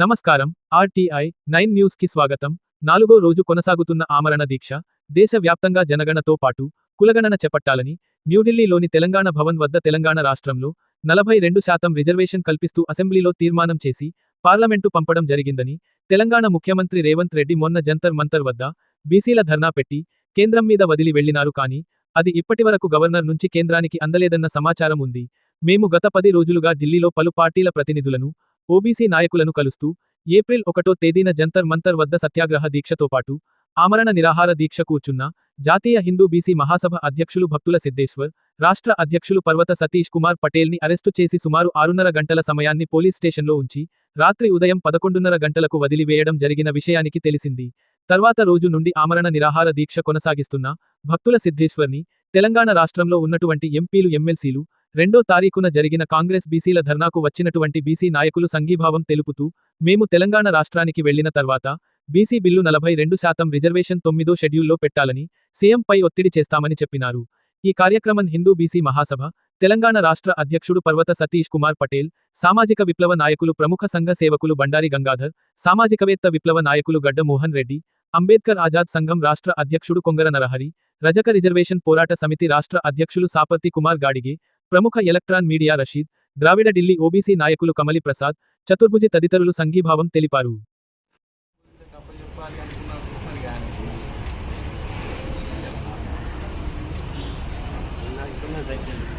నమస్కారం. RTI nine న్యూస్కి స్వాగతం. నాలుగో రోజు కొనసాగుతున్న ఆమరణ దీక్ష దేశవ్యాప్తంగా జనగణతో పాటు కులగణన చేపట్టాలని న్యూఢిల్లీలోని తెలంగాణ భవన్ వద్ద తెలంగాణ రాష్ట్రంలో నలభై రెండు శాతం రిజర్వేషన్ కల్పిస్తూ అసెంబ్లీలో తీర్మానం చేసి పార్లమెంటు పంపడం జరిగిందని తెలంగాణ ముఖ్యమంత్రి రేవంత్ రెడ్డి మొన్న జంతర్ మంతర్ వద్ద బీసీల ధర్నా పెట్టి కేంద్రం మీద వదిలి వెళ్ళినారు కానీ అది ఇప్పటివరకు గవర్నర్ నుంచి కేంద్రానికి అందలేదన్న సమాచారం ఉంది. మేము గత పది రోజులుగా ఢిల్లీలో పలు పార్టీల ప్రతినిధులను ఓబీసీ నాయకులను కలుస్తూ ఏప్రిల్ ఒకటో తేదీన జంతర్ మంతర్ వద్ద సత్యాగ్రహ దీక్షతో పాటు ఆమరణ నిరాహార దీక్ష కూర్చున్న జాతీయ హిందూ బీసీ మహాసభ అధ్యక్షులు భక్తుల సిద్ధేశ్వర్ రాష్ట్ర అధ్యక్షులు పర్వత సతీష్ కుమార్ పటేల్ని అరెస్టు చేసి సుమారు ఆరున్నర గంటల సమయాన్ని పోలీస్ స్టేషన్లో ఉంచి రాత్రి ఉదయం పదకొండున్నర గంటలకు వదిలివేయడం జరిగిన విషయానికి తెలిసింది. తర్వాత రోజు నుండి ఆమరణ నిరాహార దీక్ష కొనసాగిస్తున్న భక్తుల సిద్ధేశ్వర్ని తెలంగాణ రాష్ట్రంలో ఉన్నటువంటి ఎంపీలు ఎమ్మెల్సీలు రెండో తారీఖున జరిగిన కాంగ్రెస్ బీసీల ధర్నాకు వచ్చినటువంటి బీసీ నాయకులు సంఘీభావం తెలుపుతూ మేము తెలంగాణ రాష్ట్రానికి వెళ్ళిన తర్వాత బీసీ బిల్లు నలభై రెండు శాతం రిజర్వేషన్ తొమ్మిదో షెడ్యూల్లో పెట్టాలని సీఎంపై ఒత్తిడి చేస్తామని చెప్పినారు. ఈ కార్యక్రమం హిందూ బీసీ మహాసభ తెలంగాణ రాష్ట్ర అధ్యక్షుడు పర్వత సతీష్ కుమార్ పటేల్ సామాజిక విప్లవ నాయకులు ప్రముఖ సంఘ సేవకులు బండారి గంగాధర్ సామాజికవేత్త విప్లవ నాయకులు గడ్డ మోహన్ రెడ్డి అంబేద్కర్ ఆజాద్ సంఘం రాష్ట్ర అధ్యక్షుడు కొంగర నరహరి రజక రిజర్వేషన్ పోరాట సమితి రాష్ట్ర అధ్యక్షులు సాపర్తి కుమార్ గాడిగే ప్రముఖ ఎలక్ట్రాన్ మీడియా రషీద్ ద్రావిడ ఢిల్లీ ఓబీసీ నాయకులు కమలి ప్రసాద్ చతుర్భుజి తదితరులు సంఘీభావం తెలిపారు Thank you.